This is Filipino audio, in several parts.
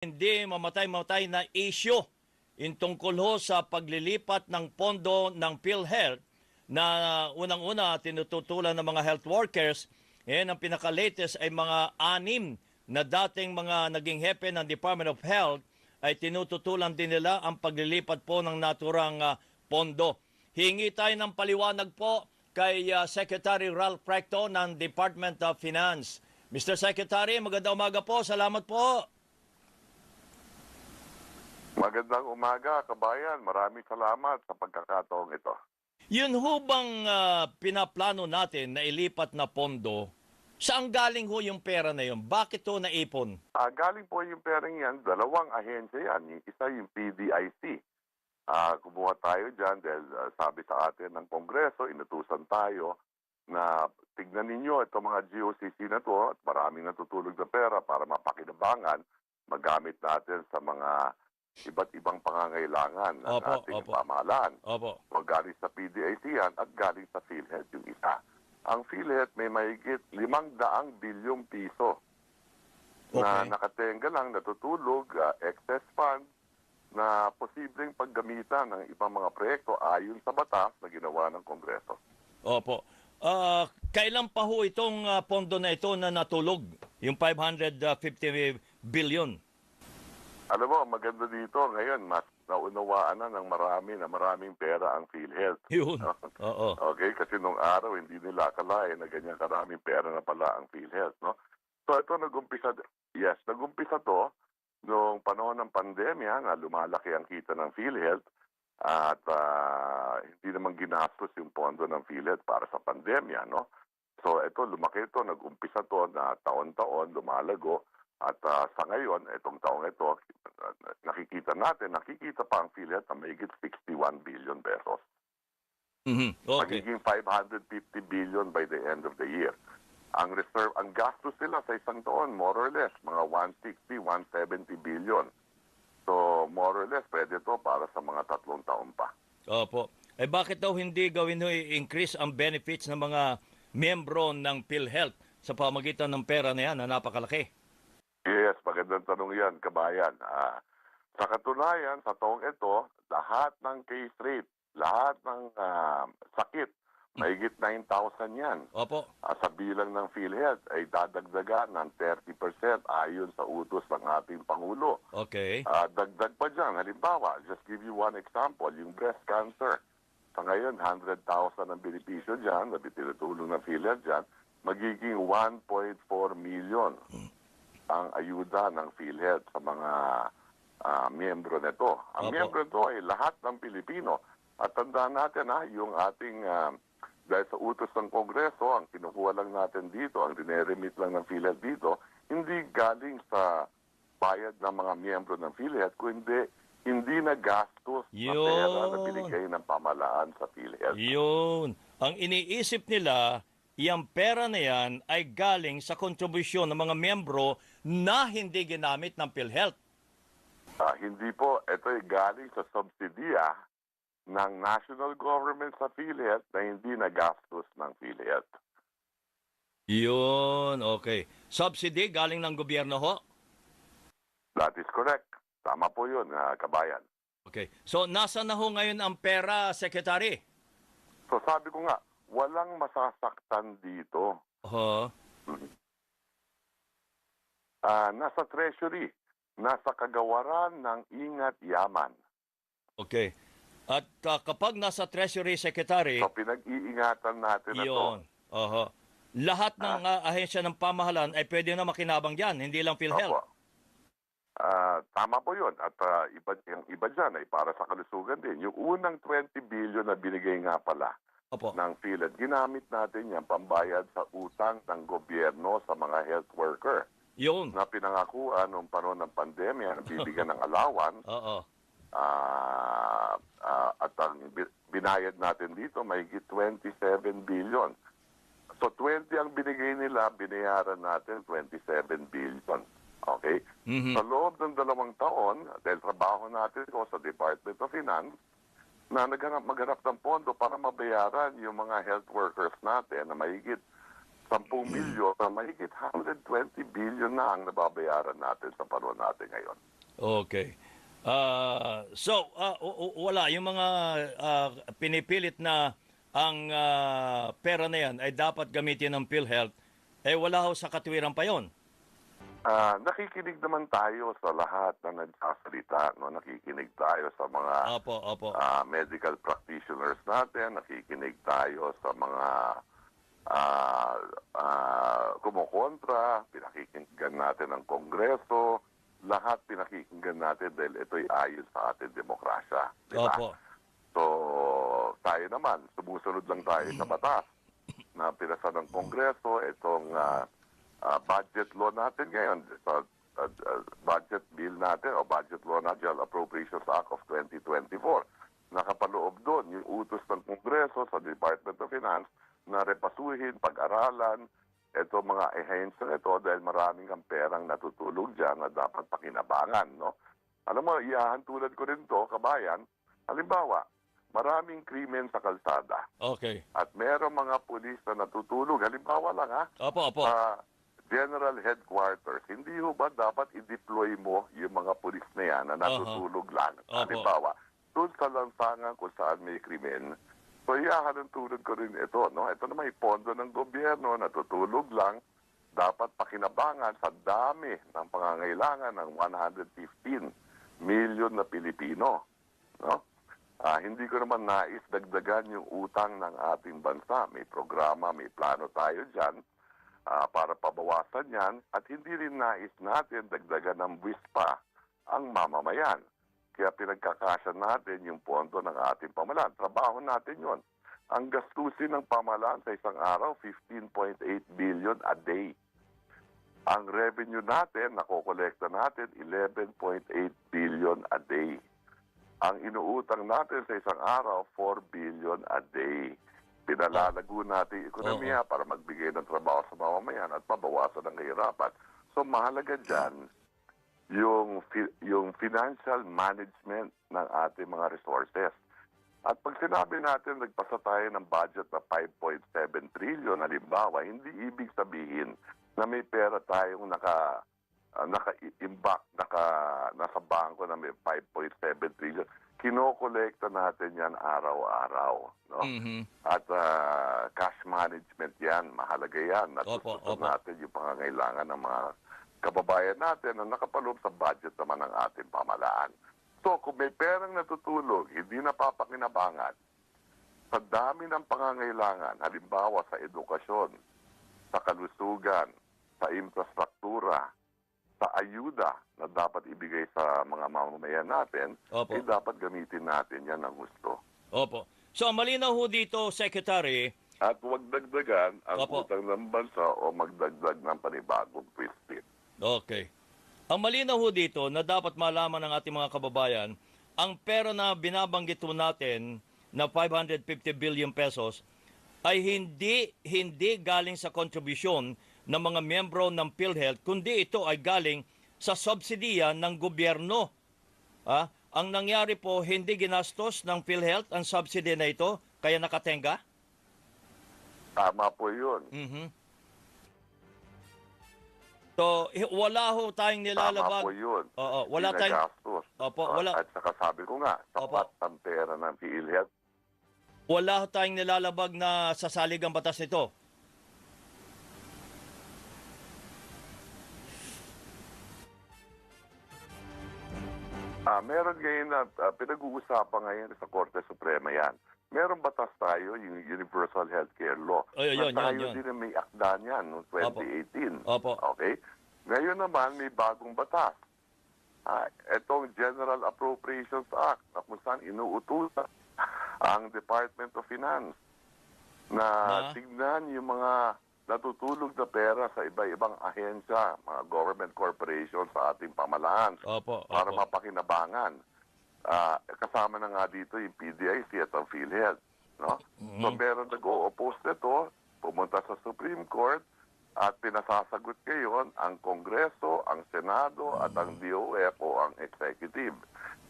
hindi mamatay-matay na issue in tungkol ho sa paglilipat ng pondo ng PhilHealth na unang-una tinututulan ng mga health workers. Ngayon, ang pinaka-latest ay mga anim na dating mga naging hepe ng Department of Health ay tinututulan din nila ang paglilipat po ng naturang ah, pondo. Hingi tayo ng paliwanag po kay ah, Secretary Ralph Recto ng Department of Finance. Mr. Secretary, magandang umaga po. Salamat po. Magandang umaga, kabayan. Maraming salamat sa pagkakataong ito. Yun ho bang ah, pinaplano natin na ilipat na pondo, saan galing ho yung pera na yun? Bakit ho naipon? Ah, galing po yung perang yan, dalawang ahensya yan. Yung isa yung PDIC. Ah, kumuha tayo dyan dahil ah, sabi sa atin ng Kongreso, inutusan tayo na tignan ninyo itong mga GOCC na to at maraming natutulog na pera para mapakinabangan, magamit natin sa mga iba't ibang pangangailangan ng Opo, ating opo. pamahalaan. Opo. O galing sa PDIC yan at galing sa PhilHealth yung isa. Ang PhilHealth may mahigit limang daang bilyong piso na Okay. nakatenga lang, natutulog, ah, excess fund na posibleng paggamitan ng ibang mga proyekto ayon sa batas na ginawa ng Kongreso. Opo. Ah, kailan pa ho itong ah, pondo na ito na natulog? Yung 550 billion. Alam mo, maganda dito ngayon, mas naunawaan na ng marami na maraming pera ang PhilHealth. Yun. Oo. Okay, kasi nung araw hindi nila akalain na ganyan karaming pera na pala ang PhilHealth, no? So ito nagumpisa, yes, nagumpisa to nung panahon ng pandemya na lumalaki ang kita ng PhilHealth at ah, hindi naman ginastos yung pondo ng PhilHealth para sa pandemya, no? So ito, lumaki ito, nag-umpisa to na taon-taon, lumalago. At ah, sa ngayon, itong taong ito, ah, nakikita natin, nakikita pa ang PhilHealth na mahigit 61 billion pesos Mhm. Okay. magiging 550 billion by the end of the year. Ang reserve, ang gastos nila sa isang taon, more or less, mga 160, 170 billion. So, more or less, pwede to para sa mga tatlong taon pa. Opo. Eh bakit daw hindi gawin ho i-increase ang benefits ng mga miyembro ng PhilHealth sa pamagitan ng pera na yan na napakalaki? Yes, magandang tanong yan, kabayan. Ah, sa katunayan, sa taong ito, lahat ng case rate, lahat ng ah, sakit, mahigit 9,000 yan. Opo. Ah, sa bilang ng PhilHealth ay dadagdagan ng 30% ayon sa utos ng ating Pangulo. Okay. Ah, dagdag pa dyan, halimbawa, just give you one example, yung breast cancer. Sa ngayon, 100,000 ang benepisyo dyan, sabi tinutulong ng PhilHealth dyan, magiging 1.4 million ang ayuda ng PhilHealth sa mga ah, miyembro nito. Ang Opo. miyembro nito ay lahat ng Pilipino. At tandaan natin ha, yung ating, ah, dahil sa utos ng Kongreso, ang kinukuha lang natin dito, ang dineremit lang ng PhilHealth dito, hindi galing sa bayad ng mga miyembro ng PhilHealth, kundi hindi na gastos na pera na Yun. binigay ng pamalaan sa PhilHealth. Yun. Ang iniisip nila, yung pera na yan ay galing sa kontribusyon ng mga miyembro na hindi ginamit ng PhilHealth. Ah, hindi po, ito ay galing sa subsidiya ng national government sa PhilHealth na hindi nagastos ng PhilHealth. Yun, okay. Subsidy galing ng gobyerno ho? That is correct. Tama po yun, ah, kabayan. Okay. So, nasa na ho ngayon ang pera, Secretary? So sabi ko nga, walang masasaktan dito. Oho. Ah, nasa treasury, nasa kagawaran ng ingat yaman. Okay. At ah, kapag nasa Treasury Secretary, So pinag-iingatan natin na to. yun. Oho. Lahat ng ah, ahensya ng pamahalaan ay pwede na makinabang dyan, hindi lang PhilHealth. Opo. Ah, tama po yun. At ah, iba, yung iba dyan ay para sa kalusugan din. Yung unang 20 billion na binigay nga pala Opo. ng PhilHealth, ginamit natin yan pambayad sa utang ng gobyerno sa mga health worker Yun. na pinangakuan noong panahon ng pandemya na bibigyan ng allowance Oo. Ah, ah, at ang bi- binayad natin dito mahigit 27 billion. So 20 ang binigay nila, binayaran natin 27 billion. Okay? Mhm. Sa loob ng dalawang taon, dahil trabaho natin ko sa Department of Finance, na naghanap, maghanap ng pondo para mabayaran yung mga health workers natin na mahigit 10 milyon na mahigit 120 billion na ang nababayaran natin sa panahon natin ngayon. Okay. Ah, so, o- wala. Yung mga ah, pinipilit na ang ah, pera na yan ay dapat gamitin ng PhilHealth, eh wala ho sa katwiran pa yon. Ah, nakikinig naman tayo sa lahat na nagsasalita, no? Nakikinig tayo sa mga Opo, opo. ah, medical practitioners natin, nakikinig tayo sa mga ah, ah, kumukontra, pinakikinggan natin ang Kongreso, lahat pinakikinggan natin dahil ito'y ayon sa ating demokrasya. Di ba? Opo. So, tayo naman, sumusunod lang tayo sa batas na pinasa ng Kongreso, itong ah, ah, budget law natin ngayon, ah, ah, budget bill natin o budget law natin, General Appropriations Act of 2024. Nakapaloob doon yung utos ng Kongreso sa Department of Finance na repasuhin, pag-aralan, ito mga ehensya ito dahil maraming ang perang natutulog dyan na dapat pakinabangan. No? Alam mo, iahantulad ko rin to, kabayan, halimbawa, maraming krimen sa kalsada Okay. at merong mga pulis na natutulog. Halimbawa lang ha, Opo, opo. sa General Headquarters, hindi ho ba dapat i-deploy mo yung mga pulis na yan na natutulog lang? Opo. Halimbawa, doon sa lansangan kung saan may krimen, so iyahalintulad ko rin ito. No? Ito naman yung pondo ng gobyerno, natutulog lang, dapat pakinabangan sa dami ng pangangailangan ng 115 million na Pilipino. No? Ah, hindi ko naman nais dagdagan yung utang ng ating bansa. May programa, may plano tayo dyan ah, para pabawasan yan at hindi rin nais natin dagdagan ng buwis ang mamamayan. Kaya pinagkakasya natin yung pondo ng ating pamalaan. Trabaho natin yon. Ang gastusin ng pamalaan sa isang araw, 15.8 billion a day. Ang revenue natin, nakokolekta natin, 11.8 billion a day. Ang inuutang natin sa isang araw, 4 billion a day. Pinalalago natin ekonomiya para magbigay ng trabaho sa mamamayan at mabawasan ang kahirapan. So mahalaga dyan yung, fi- yung financial management ng ating mga resources. At pag sinabi natin nagpasa tayo ng budget na 5.7 trillion, halimbawa, hindi ibig sabihin na may pera tayong naka uh, naka-imbak, naka, nasa bangko na may 5.7 trillion. Kinokolekta natin yan araw-araw. No? Mhm. At ah, cash management yan, mahalaga yan. Opo, Natutunan opo. natin yung pangangailangan ng mga kababayan natin na nakapaloob sa budget naman ng ating pamalaan. So kung may perang natutulog, hindi napapakinabangan, sa dami ng pangangailangan, halimbawa sa edukasyon, sa kalusugan, sa infrastruktura, sa ayuda na dapat ibigay sa mga mamamayan natin, Opo. eh dapat gamitin natin yan ng gusto. Opo. So, ang malinaw ho dito, Secretary, At huwag dagdagan ang Opo. utang ng bansa o magdagdag ng panibagong twist. Okay. Ang malinaw ho dito na dapat malaman ng ating mga kababayan, ang pera na binabanggit ho natin na 550 billion pesos ay hindi hindi galing sa kontribusyon ng mga miyembro ng PhilHealth, kundi ito ay galing sa subsidiya ng gobyerno. Ah, ang nangyari po, hindi ginastos ng PhilHealth ang subsidy na ito, kaya nakatenga? Tama po yun. Mhm. So, wala ho tayong Tama nilalabag. po yun. Oo, wala tayong. Opo, Ah, wala. At saka sabi ko nga, sapat ang pera ng PhilHealth. wala ho tayong nilalabag na sasalig ang batas nito. Ah, meron ngayon na ah, pinag-uusapan ngayon sa Korte Suprema yan. Meron batas tayo, yung Universal Healthcare Law. Ay, yun, na yun, tayo yun. din ang may akda niyan noong 2018. Opo. Okay? Ngayon naman, may bagong batas. Ah, itong General Appropriations Act na kung saan inuutusan ang Department of Finance na Na? tignan yung mga natutulog na pera sa iba-ibang ahensya, mga government corporations sa ating pamalaan Opo, para opo. mapakinabangan. Ah, kasama na nga dito yung PDIC at ang PhilHealth. No? So Mhm. meron nag-o-oppose nito, pumunta sa Supreme Court, at pinasasagot ngayon ang Kongreso, ang Senado, at ang DOF o ang Executive.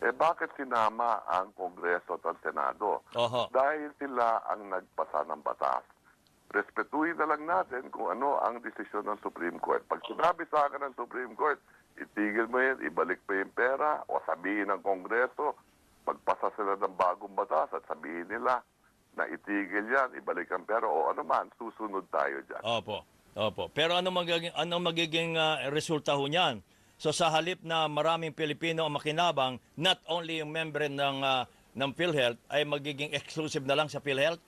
Eh bakit sinama ang Kongreso at ang Senado? Oho. Dahil sila ang nagpasa ng batas. Respetuhin na lang natin kung ano ang desisyon ng Supreme Court. Pag sinabi sa akin ng Supreme Court, itigil mo yan, ibalik pa yung pera, o sabihin ng Kongreso, magpasa sila ng bagong batas at sabihin nila na itigil yan, ibalik ang pera, o ano man, susunod tayo dyan. Opo. Opo. Pero ano magiging ano magiging ah, resulta ho niyan? So sa halip na maraming Pilipino ang makinabang, not only yung member ng ah, ng PhilHealth ay magiging exclusive na lang sa PhilHealth?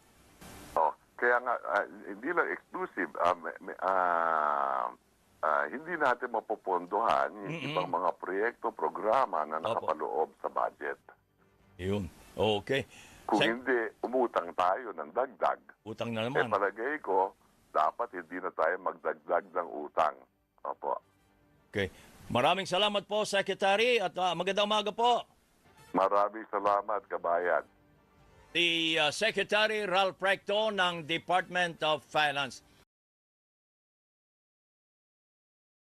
Kaya nga, ah, hindi lang exclusive, may- may- ah, ah, hindi natin mapopondohan yung Mm-mm. ibang mga proyekto, programa na nakapaloob sa budget. Yun. Okay. Kung Sa- hindi, umutang tayo ng dagdag. utang na Eh, naman. palagay ko, dapat hindi na tayo magdagdag ng utang. Opo. Okay. Maraming salamat po, Secretary, at ah, magandang umaga po. Maraming salamat, kabayan. The ah, Secretary Ralph Recto ng Department of Finance.